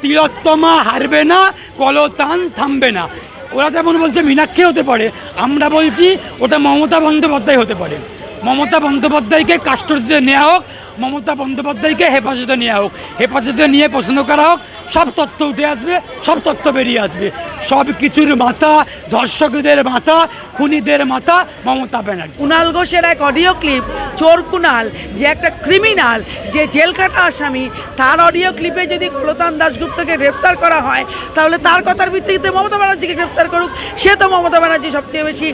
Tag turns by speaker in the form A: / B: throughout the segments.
A: তিলোত্তমা হারবে না, কলতান থামবে না। ওরা যেমন বলছে, মীনাক্ষী হতে পারে। আমরা বলছি, ওটা মমতা বন্দ্যোপাধ্যায় হতে পারে। মমতা বন্দ্যোপাধ্যায়কে কাস্টডিতে নেওয়া হোক, মমতা বন্দ্যোপাধ্যায়কে হেফাজতে নেওয়া হোক। হেফাজতে নিয়ে প্রশ্ন করা হোক, সব তথ্য উঠে আসবে, সব তথ্য বেরিয়ে আসবে। সব কিছুর মাথা ধর্ষকদের মাথা, খুনিদের মাথা মমতা ব্যানার্জি।
B: কুণাল ঘোষের এক অডিও ক্লিপ, চোর কুণাল যে একটা ক্রিমিনাল, যে জেল কাটা আসামি, তার অডিও ক্লিপে যদি কলতান দাশগুপ্তকে গ্রেপ্তার করা হয়, তাহলে তার কথার ভিত্তিতে মমতা ব্যানার্জিকে গ্রেপ্তার করুক। সে তো মমতা ব্যানার্জি সবচেয়ে বেশি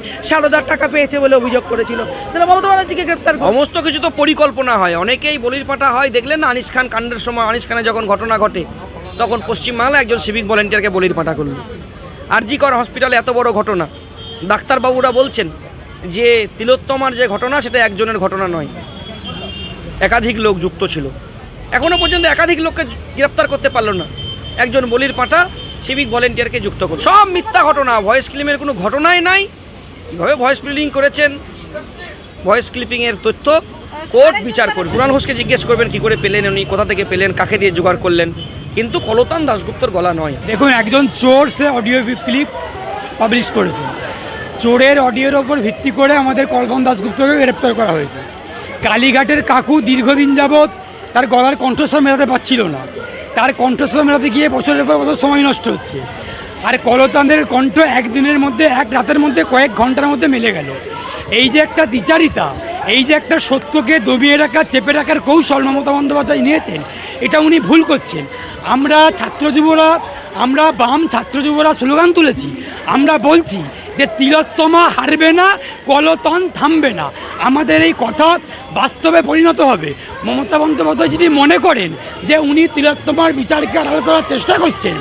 B: হাজার টাকা পেয়েছে বলে অভিযোগ করেছিল। তাহলে মমতা
C: সমস্ত কিছু তো পরিকল্পনা হয়। অনেকেই বলির পাঠা হয়। দেখলেন না, আনিস খান কাণ্ডের সময়, আনিস খানের যখন ঘটনা ঘটে, তখন পশ্চিমবাংলা একজন সিভিক ভলেন্টিয়ারকে বলির পাঠা করল। আরজি কর হসপিটালে এত বড় ঘটনা। ডাক্তারবাবুরা বলছেন যে, তিলোত্তমার যে ঘটনা, সেটা একজনের ঘটনা নয়। একাধিক লোক যুক্ত ছিল। এখনও পর্যন্ত একাধিক লোককে গ্রেপ্তার করতে পারল না। একজন বলির পাঠা সিভিক ভলেন্টিয়ারকে যুক্ত করল। সব মিথ্যা ঘটনা। ভয়েস ক্লিমের কোনো ঘটনাই নাই। কীভাবে ভয়েস ক্লিপিং করেছেন? ভয়েস ক্লিপিংয়ের তথ্য কোর্ট বিচার করবে। পুরাণ ঘোষকে জিজ্ঞেস করবেন, কি করে পেলেন উনি, কোথা থেকে পেলেন, কাকে দিয়ে জোগাড় করলেন। কিন্তু কলতান দাশগুপ্তর গলা নয়।
A: দেখুন, একজন চোর সে অডিও ক্লিপ পাবলিশ করেছে। চোরের অডিওর ওপর ভিত্তি করে আমাদের কলতান দাশগুপ্তকে গ্রেপ্তার করা হয়েছে। কালীঘাটের কাকু দীর্ঘদিন যাবৎ তার গলার কণ্ঠস্বর মেলাতে পারছিল না। তার কণ্ঠস্বর মেলাতে গিয়ে বছরের পর বছর সময় নষ্ট হচ্ছে। আর কলতানদের কণ্ঠ একদিনের মধ্যে, এক রাতের মধ্যে, কয়েক ঘণ্টার মধ্যে মিলে গেল। এই যে একটা দ্বিচারিতা, এই যে একটা সত্যকে দবিয়ে রাখা চেপে রাখার কৌশল মমতা বন্দ্যোপাধ্যায় নিয়েছেন, এটা উনি ভুল করছেন। আমরা ছাত্র যুবরা, আমরা বাম ছাত্র যুবরা স্লোগান তুলেছি, আমরা বলছি যে তিলোত্তমা হারবে না, কলতন থামবে না। আমাদের এই কথা বাস্তবে পরিণত হবে। মমতা বন্দ্যোপাধ্যায় যদি মনে করেন যে উনি তিলোত্তমার বিচারকে আড়াল করার চেষ্টা করছেন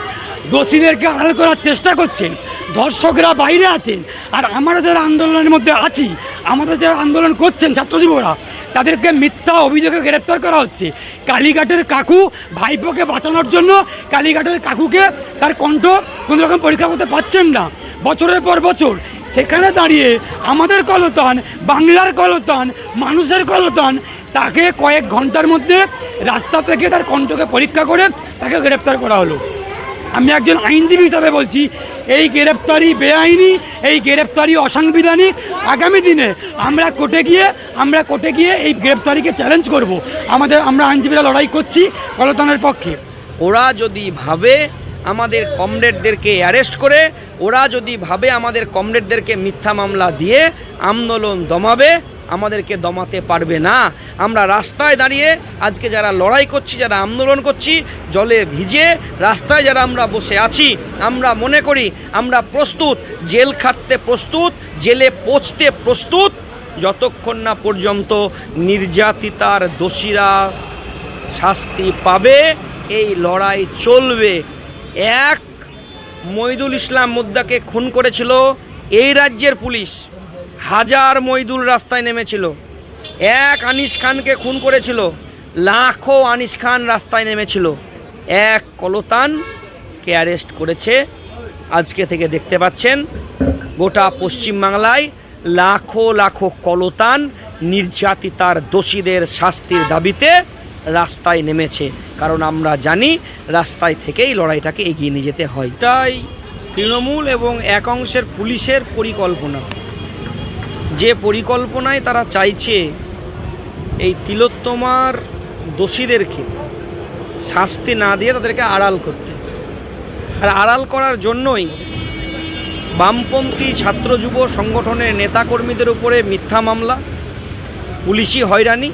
A: দোষীদেরকে আড়াল করার চেষ্টা করছেন। দর্শকরা বাইরে আছেন আর আমরা যারা আন্দোলনের মধ্যে আছি, আমাদের যারা আন্দোলন করছেন ছাত্র যুবরা তাদেরকে মিথ্যা অভিযোগে গ্রেপ্তার করা হচ্ছে। কালীঘাটের কাকু ভাইপোকে বাঁচানোর জন্য কালীঘাটের কাকুকে তার কণ্ঠ কোনো রকম পরীক্ষা করতে পারছেন না। বছরের পর বছর সেখানে দাঁড়িয়ে আমাদের কলতান, বাংলার কলতান, মানুষের কলতান, তাকে কয়েক ঘণ্টার মধ্যে রাস্তা থেকে তার কণ্ঠকে পরীক্ষা করে তাকে গ্রেপ্তার করা হলো। আমি একজন আইনজীবী হিসাবে বলছি, এই গ্রেপ্তারি বেআইনি, এই গ্রেপ্তারি অসাংবিধানিক, আগামী দিনে আমরা কোর্টে গিয়ে, আমরা কোর্টে গিয়ে এই গ্রেপ্তারিকে চ্যালেঞ্জ করব। আমাদের, আমরা আইনজীবীরা লড়াই করছি কলতানের পক্ষে।
C: ওরা যদি ভাবে আমাদের কমরেডদেরকে অ্যারেস্ট করে, ওরা যদি ভাবে আমাদের কমরেডদেরকে মিথ্যা মামলা দিয়ে আন্দোলন দমাবে আমাদেরকে দমাতে পারবে না। আমরা রাস্তায় দাঁড়িয়ে আজকে যারা লড়াই করছি, যারা আন্দোলন করছি, জলে ভিজে রাস্তায় যারা আমরা বসে আছি, আমরা মনে করি আমরা প্রস্তুত, জেল খাটতে প্রস্তুত, জেলে পৌঁছতে প্রস্তুত, যতক্ষণ না পর্যন্ত নির্যাতিতার দোষীরা শাস্তি পাবে, এই লড়াই চলবে। এক, মইদুল ইসলাম মুদ্দাকে খুন করেছিল এই রাজ্যের পুলিশ। হাজার মইদুল রাস্তায় নেমেছিল। এক আনিস খানকে খুন করেছিল, লাখো আনিস খান রাস্তায় নেমেছিল। এক কলতানকে অ্যারেস্ট করেছে, আজকে থেকে দেখতে পাচ্ছেন। গোটা পশ্চিমবাংলায় লাখো লাখো কলতান নির্যাতিতার দোষীদের শাস্তির দাবিতে রাস্তায় নেমেছে। কারণ আমরা জানি, রাস্তায় থেকেই লড়াইটাকে এগিয়ে নিয়ে যেতে হয়। এটাই তৃণমূল এবং এক অংশের পুলিশের পরিকল্পনা। যে পরিকল্পনায় তারা চাইছে এই তিলোত্তমার দোষীদেরকে শাস্তি না দিয়ে তাদেরকে আড়াল করতে। আর আড়াল করার জন্যই বামপন্থী ছাত্র যুব সংগঠনের নেতাকর্মীদের উপরে মিথ্যা মামলা পুলিশি হয়রানি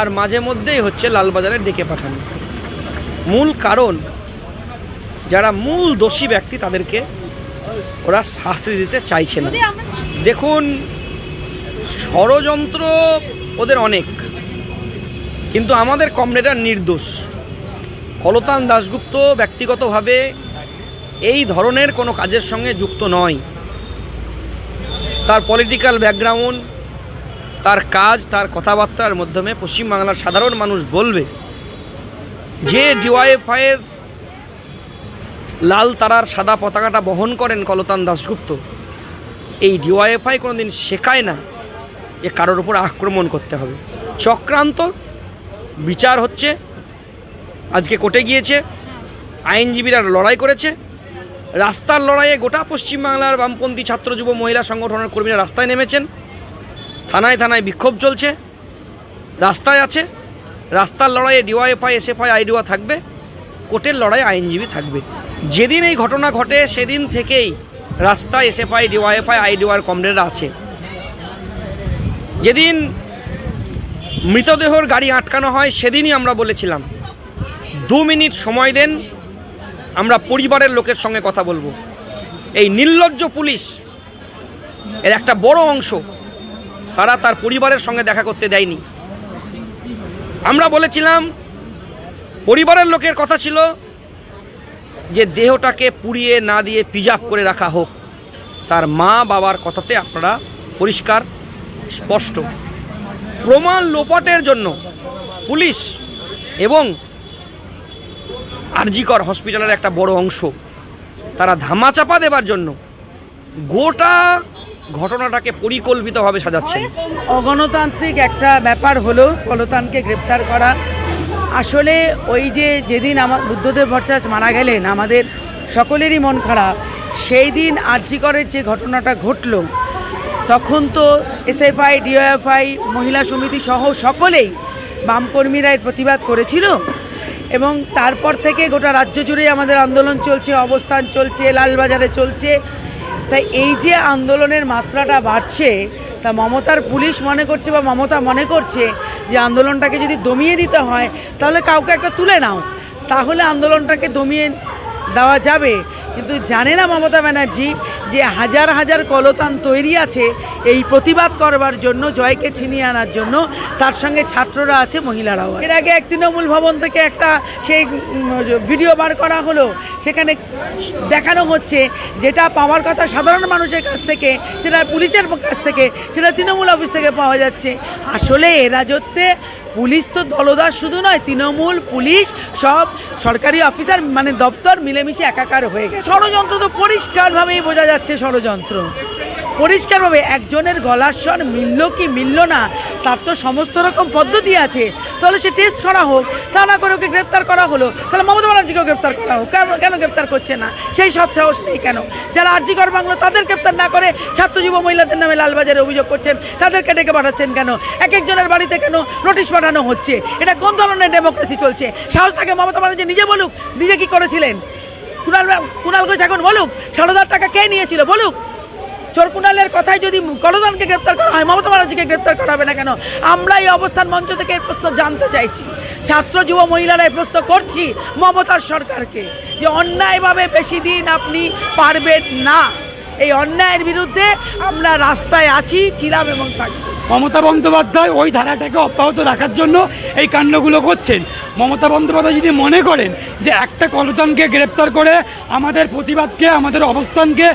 C: আর মাঝে মধ্যেই হচ্ছে লালবাজারে ডেকে পাঠানো। মূল কারণ যারা মূল দোষী ব্যক্তি তাদেরকে ওরা শাস্তি দিতে চাইছে না। দেখুন ষড়যন্ত্র ওদের অনেক। কিন্তু আমাদের কমরেডরা নির্দোষ। কলতান দাশগুপ্ত ব্যক্তিগতভাবে এই ধরনের কোনো কাজের সঙ্গে যুক্ত নয়। তার পলিটিক্যাল ব্যাকগ্রাউন্ড তার কাজ, তার কথাবার্তার মাধ্যমে পশ্চিমবাংলার সাধারণ মানুষ বলবে যে ডিওয়াইএফআইয়ের লাল তারার সাদা পতাকাটা বহন করেন কলতান দাশগুপ্ত। এই ডিওয়াইএফআই কোনো দিন শেখায় না। যে কারোর উপর আক্রমণ করতে হবে। চক্রান্ত বিচার হচ্ছে, আজকে কোর্টে গিয়েছে, আইনজীবীরা লড়াই করেছে। রাস্তার লড়াইয়ে গোটা পশ্চিমবাংলার বামপন্থী ছাত্র, যুব, মহিলা সংগঠনের কর্মীরা রাস্তায় নেমেছেন। থানায় থানায় বিক্ষোভ চলছে। রাস্তায় আছে। রাস্তার লড়াইয়ে ডিওয়াইএফআই এসএফআই, আইডিওয়া থাকবে। কোর্টের লড়াই আইনজীবী থাকবে। যেদিন এই ঘটনা ঘটে, সেদিন থেকেই রাস্তায় এসএফআই ডিওয়াইএফআই আইডিওয়ার কমরেডরা আছে। যেদিন মৃতদেহর গাড়ি আটকানো হয়, সেদিনই আমরা বলেছিলাম, দু মিনিট সময় দেন, আমরা পরিবারের লোকের সঙ্গে কথা বলব। এই নির্লজ্জ পুলিশ এর একটা বড় অংশ তারা তার পরিবারের সঙ্গে দেখা করতে দেয়নি। আমরা বলেছিলাম, পরিবারের লোকের কথা ছিল যে দেহটাকে পুড়িয়ে না দিয়ে প্রিজার্ভ করে রাখা হোক। তার মা বাবার কথাতে আপনারা পরিষ্কার স্পষ্ট। প্রমাণ লোপাটের জন্য পুলিশ এবং আরজিকর হসপিটালের একটা বড় অংশ, তারা ধামাচাপা দেবার জন্য গোটা ঘটনাটাকে পরিকল্পিতভাবে সাজাচ্ছেন।
B: অগণতান্ত্রিক একটা ব্যাপার হলো কলতানকে গ্রেপ্তার করা। আসলে ওই যে যেদিন আমার বুদ্ধদেব ভট্টাচার্য মারা গেলেন, আমাদের সকলেরই মন খারাপ। সেই দিন আর্যিকরের যে ঘটনাটা ঘটলো তখন তো এসএফআই, ডিওএফআই, মহিলা সমিতি সহ সকলেই বামকর্মীরা এর প্রতিবাদ করেছিল এবং তারপর থেকে গোটা রাজ্য জুড়ে আমাদের আন্দোলন চলছে, অবস্থান চলছে, লালবাজারে চলছে। তাই এই যে আন্দোলনের মাত্রাটা বাড়ছে, তা মমতার পুলিশ মনে করছে বা মমতা মনে করছে যে আন্দোলনটাকে যদি দমিয়ে দিতে হয়, তাহলে কাউকে একটা তুলে নাও। তাহলে আন্দোলনটাকে দমিয়ে দেওয়া যাবে। কিন্তু জানে না মমতা ব্যানার্জি যে হাজার হাজার কলতান তৈরি আছে এই প্রতিবাদ করবার জন্য, জয়কে ছিনিয়ে আনার জন্য তার সঙ্গে ছাত্ররা আছে, মহিলারাও এর আগে এক তৃণমূল ভবন থেকে একটা সেই ভিডিও বার করা হলো, সেখানে দেখানো হচ্ছে যেটা পাওয়ার কথা সাধারণ মানুষের কাছ থেকে, সেটা পুলিশের কাছ থেকে, সেটা তৃণমূল অফিস থেকে পাওয়া যাচ্ছে। আসলে এ রাজত্বে পুলিশ তো দলদাস শুধু নয়, তৃণমূল, পুলিশ সব সরকারি অফিসার মানে দপ্তর মিলেমিশে একাকার হয়ে গেছে। ষড়যন্ত্র তো পরিষ্কারভাবেই বোঝা যাচ্ছে ষড়যন্ত্র। পরিষ্কারভাবে একজনের গলার স্বর মিলল কি মিলল না, তার তো সমস্ত রকম পদ্ধতি আছে। তাহলে সে টেস্ট করা হোক, তা না করে ওকে গ্রেপ্তার করা হলো, তাহলে মমতা ব্যানার্জিকেও গ্রেপ্তার করা হোক। কেন কেন গ্রেপ্তার করছে না? সেই সৎ সাহস নেই কেন? যারা আর্জিকর বাংলো, তাদের গ্রেপ্তার না করে ছাত্র যুব মহিলাদের নামে লালবাজারে অভিযোগ করছেন, তাদেরকে ডেকে পাঠাচ্ছেন কেন? এক একজনের বাড়িতে কেন নোটিশ পাঠানো হচ্ছে? এটা কোন ধরনের ডেমোক্রেসি চলছে? সাহস তাকে মমতা ব্যানার্জি নিজে বলুক, নিজে কি করেছিলেন? কুণাল কুণাল ঘোষ এখন বলুক ষোলো হাজার টাকা কে নিয়েছিল বলুক? চোর কুণালের কথায় যদি গণদানকে গ্রেপ্তার করা হয়, মমতা ব্যানার্জিকে গ্রেপ্তার করা হবে না কেন? আমরা এই অবস্থান মঞ্চ থেকে এই প্রশ্ন জানতে চাইছি। ছাত্র, যুব, মহিলারা এই প্রশ্ন করছি মমতার সরকারকে যে অন্যায়ভাবে বেশি দিন আপনি পারবেন না। এই অন্যায়ের বিরুদ্ধে আমরা রাস্তায় আছি, ছিলাম এবং থাকব।
A: মমতা বন্দ্যোপাধ্যায় ওই ধারাটাকে অব্যাহত রাখার জন্য এই কাণ্ডগুলো করছেন। মমতা বন্দ্যোপাধ্যায় যদি মনে করেন যে একটা কলতানকে গ্রেপ্তার করে আমাদের প্রতিবাদকে, আমাদের অবস্থানকে,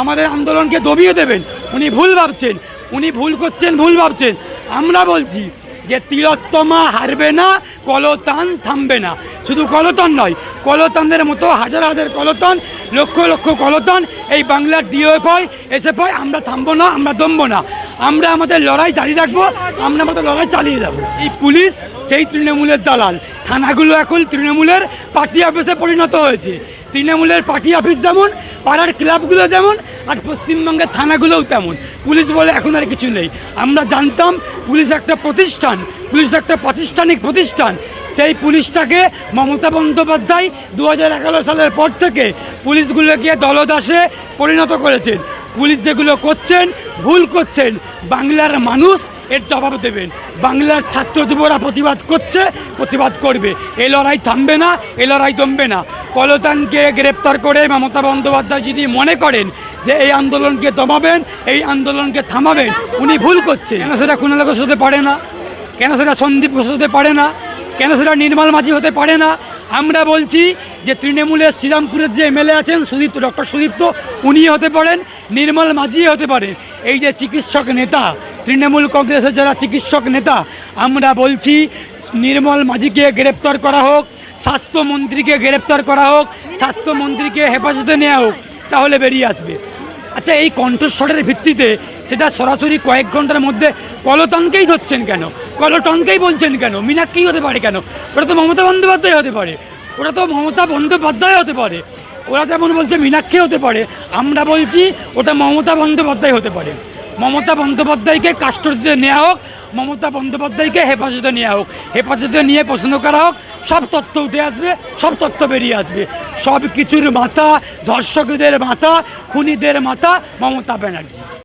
A: আমাদের আন্দোলনকে দবিয়ে দেবেন, উনি ভুল ভাবছেন, উনি ভুল করছেন, ভুল ভাবছেন। আমরা বলছি যে তিলোত্তমা হারবে না, কলতান থামবে না। শুধু কলতান নয়, কলতানদের মতো হাজার হাজার কলতান, লক্ষ লক্ষ কলতান এই বাংলার ডিওএফআই এসএফআই আমরা থামবো না, আমরা দমবো না। আমরা আমাদের লড়াই জারি রাখব, আমরা আমাদের লড়াই চালিয়ে যাব। এই পুলিশ, সেই তৃণমূলের দালাল। থানাগুলো এখন তৃণমূলের পার্টি অফিসে পরিণত হয়েছে। তৃণমূলের পার্টি অফিস যেমন, পাড়ার ক্লাবগুলো যেমন, আর পশ্চিমবঙ্গের থানাগুলোও তেমন। পুলিশ বলে এখন আর কিছু নেই। আমরা জানতাম পুলিশ একটা প্রতিষ্ঠান, পুলিশ একটা প্রাতিষ্ঠানিক প্রতিষ্ঠান। সেই পুলিশটাকে মমতা বন্দ্যোপাধ্যায় দু হাজার এগারো সালের পর থেকে পুলিশগুলোকে দলদাসে পরিণত করেছেন। পুলিশ যেগুলো করছেন, ভুল করছেন। বাংলার মানুষ এর জবাব দেবেন। বাংলার ছাত্র যুবরা প্রতিবাদ করছে, প্রতিবাদ করবে। এই লড়াই থামবে না এই লড়াই দমবে না। কলতানকে গ্রেপ্তার করে মমতা বন্দ্যোপাধ্যায় যদি মনে করেন যে এই আন্দোলনকে দমাবেন, এই আন্দোলনকে থামাবেন, উনি ভুল করছে কেন সেটা কুণাল ঘোষ হতে পারে না? কেন সেটা সন্দীপ ঘোষ হতে পারে না? কেন সেটা নির্মল মাঝি হতে পারে না? আমরা বলছি যে তৃণমূলের শ্রীরামপুরের যে এমএলএ আছেন সুদীপ্ত ডক্টর সুদীপ্ত উনি হতে পারেন, নির্মল মাঝি হতে পারেন এই যে চিকিৎসক নেতা, তৃণমূল কংগ্রেসের যারা চিকিৎসক নেতা, আমরা বলছি নির্মল মাঝিকে গ্রেপ্তার করা হোক, স্বাস্থ্যমন্ত্রীকে গ্রেপ্তার করা হোক, স্বাস্থ্যমন্ত্রীকে হেফাজতে নেওয়া হোক, তাহলে বেরিয়ে আসবে। আচ্ছা এই কণ্ঠস্বরের ভিত্তিতে সেটা সরাসরি কয়েক ঘণ্টার মধ্যে কলতানকেই ধরছেন কেন? কলটনকেই বলছেন কেন? মিনাক্ষী হতে পারে কেন? ওটা তো মমতা বন্দ্যোপাধ্যায় হতে পারে। ওরা তো মমতা বন্দ্যোপাধ্যায় হতে পারে। ওরা যেমন বলছে মীনাক্ষী হতে পারে, আমরা বলছি ওটা মমতা বন্দ্যোপাধ্যায় হতে পারে। মমতা বন্দ্যোপাধ্যায়কে কাস্টডিতে নেওয়া হোক, মমতা বন্দ্যোপাধ্যায়কে হেফাজতে নেওয়া হোক। হেফাজতে নিয়ে প্রশ্ন করা হোক সব তথ্য উঠে আসবে, সব তথ্য বেরিয়ে আসবে। সব কিছুর মাথা ধর্ষকদের মাথা, খুনিদের মাথা মমতা ব্যানার্জি।